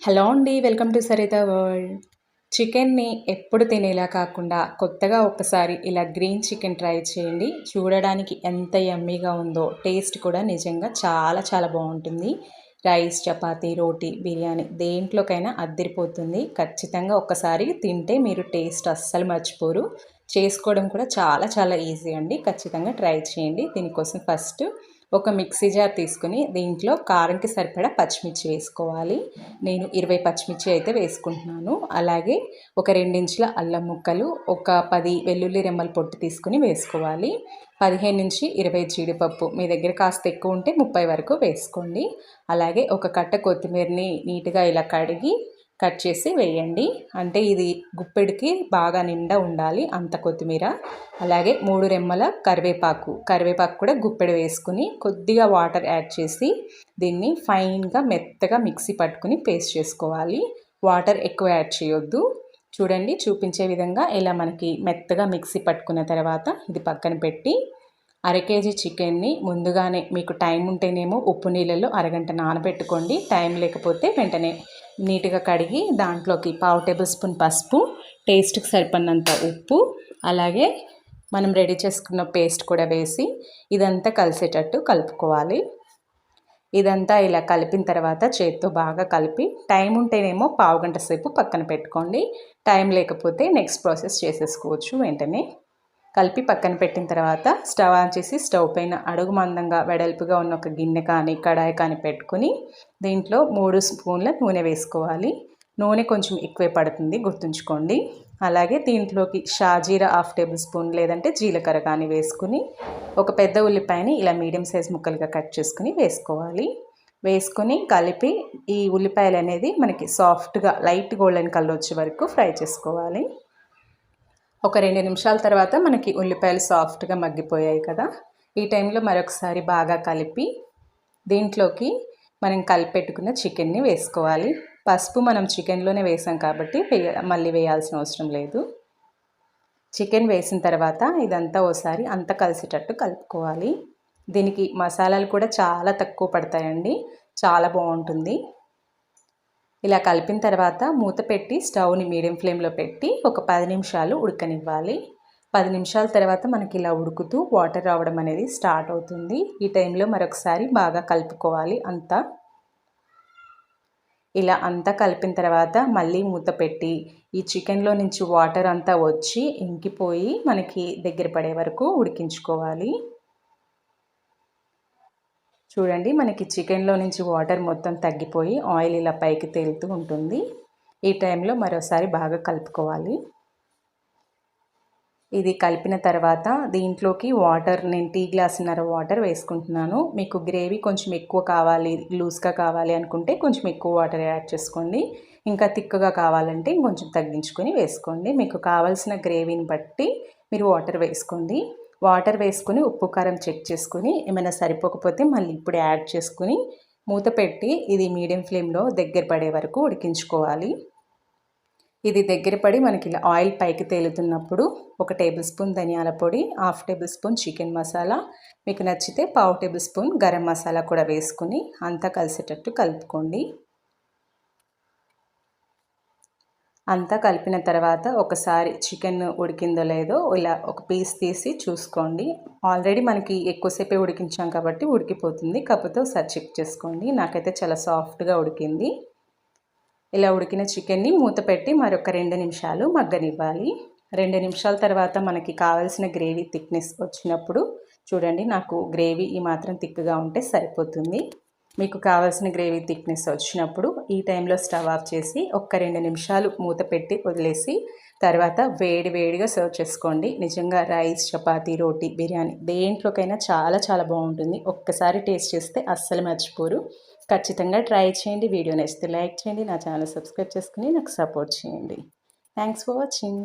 Hello అండి welcome to Saritha world. చికెన్ని ఎప్పుడు తినేలా కాకుండా కొత్తగా ఒక్కసారి ఇలా గ్రీన్ చికెన్ ట్రై చేయండి. చూడడానికి ఎంత యమ్మీగా ఉందో టేస్ట్ కూడా నిజంగా చాలా చాలా బాగుంటుంది. రైస్ చపాతి రోటీ బిర్యానీ దేంట్లోకైనా అద్దరిపోతుంది. ఖచ్చితంగా ఒక్కసారి తింటే మీరు టేస్ట్ అస్సలు మర్చిపోరు. చేసుకోవడం కూడా చాలా చాలా ఈజీ అండి. ఖచ్చితంగా ట్రై చేయండి. దీనికోసం ఫస్ట్ ఒక మిక్సీ జార్ తీసుకుని దీంట్లో కారంకి సరిపడా పచ్చిమిర్చి వేసుకోవాలి. నేను ఇరవై పచ్చిమిర్చి అయితే వేసుకుంటున్నాను. అలాగే ఒక రెండించుల అల్లం ముక్కలు ఒక పది వెల్లుల్లి రెమ్మల పొట్టు తీసుకుని వేసుకోవాలి. పదిహేను నుంచి ఇరవై జీడిపప్పు మీ దగ్గర కాస్త ఎక్కువ ఉంటే ముప్పై వరకు వేసుకోండి. అలాగే ఒక కట్ట కొత్తిమీరని నీట్గా ఇలా కడిగి కట్ చేసి వేయండి. అంటే ఇది గుప్పెడికి బాగా నిండా ఉండాలి అంత కొత్తిమీర. అలాగే మూడు రెమ్మల కరివేపాకు. కరివేపాకు కూడా గుప్పెడు వేసుకుని కొద్దిగా వాటర్ యాడ్ చేసి దీన్ని ఫైన్గా మెత్తగా మిక్సీ పట్టుకుని పేస్ట్ చేసుకోవాలి. వాటర్ ఎక్కువ యాడ్ చేయొద్దు. చూడండి చూపించే విధంగా ఇలా మనకి మెత్తగా మిక్సీ పట్టుకున్న తర్వాత ఇది పక్కన పెట్టి అర కేజీ చికెన్ని ముందుగానే మీకు టైం ఉంటేనేమో ఉప్పు నీళ్ళలో అరగంట నానబెట్టుకోండి. టైం లేకపోతే వెంటనే నీట్గా కడిగి దాంట్లోకి పావు టేబుల్ స్పూన్ పసుపు టేస్ట్కి సరిపడినంత ఉప్పు అలాగే మనం రెడీ చేసుకున్న పేస్ట్ కూడా వేసి ఇదంతా కలిసేటట్టు కలుపుకోవాలి. ఇదంతా ఇలా కలిపిన తర్వాత చేత్తో బాగా కలిపి టైం ఉంటేనేమో పావు గంట సేపు పక్కన పెట్టుకోండి. టైం లేకపోతే నెక్స్ట్ ప్రాసెస్ చేసేసుకోవచ్చు వెంటనే. కలిపి పక్కన పెట్టిన తర్వాత స్టవ్ ఆన్ చేసి స్టవ్ పైన అడుగు మందంగా వెడల్పుగా ఉన్న ఒక గిన్నె కానీ కడాయి కానీ పెట్టుకుని దీంట్లో మూడు స్పూన్ల నూనె వేసుకోవాలి. నూనె కొంచెం ఎక్కువే పడుతుంది గుర్తుంచుకోండి. అలాగే దీంట్లోకి షాజీరా హాఫ్ టేబుల్ స్పూన్ లేదంటే జీలకర్ర కానీ వేసుకుని ఒక పెద్ద ఉల్లిపాయని ఇలా మీడియం సైజ్ ముక్కలుగా కట్ చేసుకుని వేసుకోవాలి. వేసుకుని కలిపి ఈ ఉల్లిపాయలు అనేది మనకి సాఫ్ట్గా లైట్ గోల్డెన్ కలర్ వచ్చే వరకు ఫ్రై చేసుకోవాలి. ఒక రెండు నిమిషాల తర్వాత మనకి ఉల్లిపాయలు సాఫ్ట్గా మగ్గిపోయాయి కదా. ఈ టైంలో మరొకసారి బాగా కలిపి దీంట్లోకి మనం కలిపెట్టుకున్న చికెన్ని వేసుకోవాలి. పసుపు మనం చికెన్లోనే వేసాం కాబట్టి మళ్ళీ వేయాల్సిన అవసరం లేదు. చికెన్ వేసిన తర్వాత ఇదంతా ఓసారి అంతా కలిసేటట్టు కలుపుకోవాలి. దీనికి మసాలాలు కూడా చాలా తక్కువ పడతాయండి. చాలా బాగుంటుంది. ఇలా కలిపిన తర్వాత మూత పెట్టి స్టవ్ని మీడియం ఫ్లేమ్లో పెట్టి ఒక పది నిమిషాలు ఉడకనివ్వాలి. పది నిమిషాల తర్వాత మనకి ఇలా ఉడుకుతూ వాటర్ రావడం అనేది స్టార్ట్ అవుతుంది. ఈ టైంలో మరొకసారి బాగా కలుపుకోవాలి అంతా. ఇలా అంతా కలిపిన తర్వాత మళ్ళీ మూత పెట్టి ఈ చికెన్లో నుంచి వాటర్ అంతా వచ్చి ఇంకిపోయి మనకి దగ్గర పడే వరకు ఉడికించుకోవాలి. చూడండి మనకి చికెన్లో నుంచి వాటర్ మొత్తం తగ్గిపోయి ఆయిల్ ఇలా పైకి తేలుతూ ఉంటుంది. ఈ టైంలో మరోసారి బాగా కలుపుకోవాలి. ఇది కలిపిన తర్వాత దీంట్లోకి వాటర్ నేను టీ గ్లాసున్నర వాటర్ వేసుకుంటున్నాను. మీకు గ్రేవీ కొంచెం ఎక్కువ కావాలి లూజ్గా కావాలి అనుకుంటే కొంచెం ఎక్కువ వాటర్ యాడ్ చేసుకోండి. ఇంకా తిక్కుగా కావాలంటే ఇంకొంచెం తగ్గించుకొని వేసుకోండి. మీకు కావాల్సిన గ్రేవీని బట్టి మీరు వాటర్ వేసుకోండి. వాటర్ వేసుకుని ఉప్పు కారం చెక్ చేసుకుని ఏమైనా సరిపోకపోతే మళ్ళీ ఇప్పుడు యాడ్ చేసుకుని మూత పెట్టి ఇది మీడియం ఫ్లేమ్లో దగ్గర పడే వరకు ఉడికించుకోవాలి. ఇది దగ్గర పడి మనకి ఇలా ఆయిల్ పైకి తేలుతున్నప్పుడు ఒక టేబుల్ స్పూన్ ధనియాల పొడి half tablespoon chicken masala మీకు నచ్చితే పావు టేబుల్ స్పూన్ గరం మసాలా కూడా వేసుకుని అంతా కలిసేటట్టు కలుపుకోండి. అంతా కలిపిన తర్వాత ఒకసారి చికెన్ ఉడికిందో లేదో ఇలా ఒక పీస్ తీసి చూసుకోండి. ఆల్రెడీ మనకి ఎక్కువసేపే ఉడికించాం కాబట్టి ఉడికిపోతుంది. కాకపోతే ఒకసారి చెక్ చేసుకోండి. నాకైతే చాలా సాఫ్ట్గా ఉడికింది. ఇలా ఉడికిన చికెన్ని మూత పెట్టి మరొక రెండు నిమిషాలు మగ్గనివ్వాలి. రెండు నిమిషాల తర్వాత మనకి కావాల్సిన గ్రేవీ థిక్నెస్ వచ్చినప్పుడు చూడండి నాకు గ్రేవీ ఈ మాత్రం థిక్గా ఉంటే సరిపోతుంది. మీకు కావాల్సిన గ్రేవీ థిక్నెస్ వచ్చినప్పుడు ఈ టైంలో స్టవ్ ఆఫ్ చేసి ఒక్క రెండు నిమిషాలు మూత పెట్టి వదిలేసి తర్వాత వేడి వేడిగా సర్వ్ చేసుకోండి. నిజంగా రైస్ చపాతీ రోటీ బిర్యానీ దేంట్లోకైనా చాలా చాలా బాగుంటుంది. ఒక్కసారి టేస్ట్ చేస్తే అస్సలు మర్చిపోరు. ఖచ్చితంగా ట్రై చేయండి. వీడియో నచ్చితే లైక్ చేయండి. నా ఛానల్ సబ్స్క్రైబ్ చేసుకుని నాకు సపోర్ట్ చేయండి. Thanks for watching.